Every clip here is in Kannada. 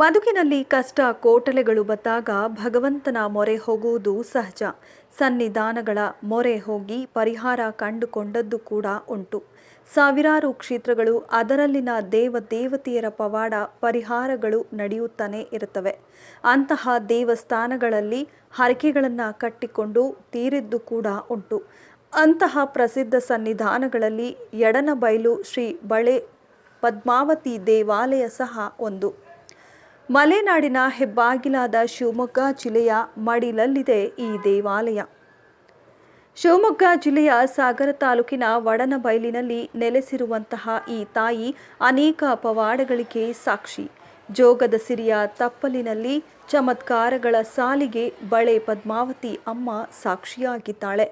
ಬದುಕಿನಲ್ಲಿ ಕಷ್ಟ ಕೋಟಲೆಗಳು ಬಂದಾಗ ಭಗವಂತನ ಮೊರೆ ಹೋಗುವುದು ಸಹಜ. ಸನ್ನಿಧಾನಗಳ ಮೊರೆ ಹೋಗಿ ಪರಿಹಾರ ಕಂಡುಕೊಂಡದ್ದು ಕೂಡ ಉಂಟು. ಸಾವಿರಾರು ಕ್ಷೇತ್ರಗಳು ಅದರಲ್ಲಿನ ದೇವ ದೇವತೆಯರ ಪವಾಡ ಪರಿಹಾರಗಳು ನಡೆಯುತ್ತಾನೆ ಇರುತ್ತವೆ. ಅಂತಹ ದೇವಸ್ಥಾನಗಳಲ್ಲಿ ಹರಕೆಗಳನ್ನು ಕಟ್ಟಿಕೊಂಡು ತೀರಿದ್ದು ಕೂಡ ಉಂಟು. ಅಂತಹ ಪ್ರಸಿದ್ಧ ಸನ್ನಿಧಾನಗಳಲ್ಲಿ ಎಡನಬೈಲು ಶ್ರೀ ಬಳೆ ಪದ್ಮಾವತಿ ದೇವಾಲಯ ಸಹ ಒಂದು. ಮಲೆನಾಡಿನ ಹೆಬ್ಬಾಗಿಲಾದ ಶಿವಮೊಗ್ಗ ಜಿಲ್ಲೆಯ ಮಡಿಲಲ್ಲಿದೆ ಈ ದೇವಾಲಯ. ಶಿವಮೊಗ್ಗ ಜಿಲ್ಲೆಯ ಸಾಗರ ತಾಲೂಕಿನ ವಡನಬೈಲಿನಲ್ಲಿ ನೆಲೆಸಿರುವಂತಹ ಈ ತಾಯಿ ಅನೇಕ ಪವಾಡಗಳಿಗೆ ಸಾಕ್ಷಿ. ಜೋಗದ ಸಿರಿಯ ತಪ್ಪಲಿನಲ್ಲಿ ಚಮತ್ಕಾರಗಳ ಸಾಲಿಗೆ ಬಳೆ ಪದ್ಮಾವತಿ ಅಮ್ಮ ಸಾಕ್ಷಿಯಾಗಿದ್ದಾಳೆ.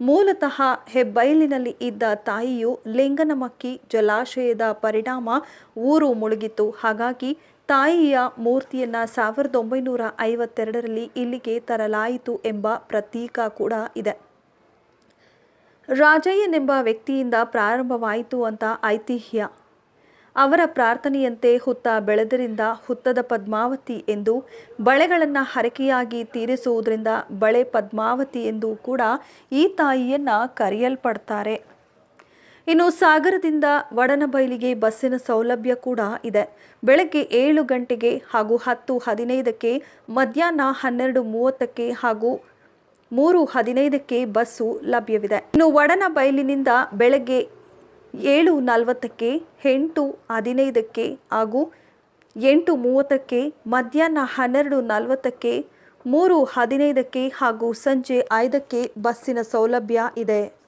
ಮೂಲತಃ ಹೆಬ್ಬೈಲಿನಲ್ಲಿ ಇದ್ದ ತಾಯಿಯು ಲಿಂಗನಮಕ್ಕಿ ಜಲಾಶಯದ ಪರಿಣಾಮ ಊರು ಮುಳುಗಿತ್ತು. ಹಾಗಾಗಿ ತಾಯಿಯ ಮೂರ್ತಿಯನ್ನು ಸಾವಿರದ ಒಂಬೈನೂರ ಐವತ್ತೆರಡರಲ್ಲಿ ಇಲ್ಲಿಗೆ ತರಲಾಯಿತು ಎಂಬ ಪ್ರತೀಕ ಕೂಡ ಇದೆ. ರಾಜಯ್ಯನೆಂಬ ವ್ಯಕ್ತಿಯಿಂದ ಪ್ರಾರಂಭವಾಯಿತು ಅಂತ ಐತಿಹ್ಯ. ಅವರ ಪ್ರಾರ್ಥನೆಯಂತೆ ಹುತ್ತ ಬೆಳೆದರಿಂದ ಹುತ್ತದ ಪದ್ಮಾವತಿ ಎಂದು ಬಳೆಗಳನ್ನು ಹರಕೆಯಾಗಿ ತೀರಿಸುವುದರಿಂದ ಬಳೆ ಪದ್ಮಾವತಿ ಎಂದು ಕೂಡ ಈ ತಾಯಿಯನ್ನು ಕರೆಯಲ್ಪಡ್ತಾರೆ. ಇನ್ನು ಸಾಗರದಿಂದ ವಡನಬೈಲಿಗೆ ಬಸ್ಸಿನ ಸೌಲಭ್ಯ ಕೂಡ ಇದೆ. ಬೆಳಗ್ಗೆ ಏಳು ಗಂಟೆಗೆ ಹಾಗೂ ಹತ್ತು ಹದಿನೈದಕ್ಕೆ, ಮಧ್ಯಾಹ್ನ ಹನ್ನೆರಡು ಮೂವತ್ತಕ್ಕೆ ಹಾಗೂ ಮೂರು ಹದಿನೈದಕ್ಕೆ ಬಸ್ಸು ಲಭ್ಯವಿದೆ. ಇನ್ನು ವಡನಬೈಲಿನಿಂದ ಬೆಳಗ್ಗೆ ಏಳು ನಲವತ್ತಕ್ಕೆ ಎಂಟು ಹದಿನೈದಕ್ಕೆ ಹಾಗೂ ಎಂಟು ಮೂವತ್ತಕ್ಕೆ, ಮಧ್ಯಾಹ್ನ ಹನ್ನೆರಡು ನಲವತ್ತಕ್ಕೆ, ಮೂರು ಹದಿನೈದಕ್ಕೆ ಹಾಗೂ ಸಂಜೆ ಐದಕ್ಕೆ ಬಸ್ಸಿನ ಸೌಲಭ್ಯ ಇದೆ.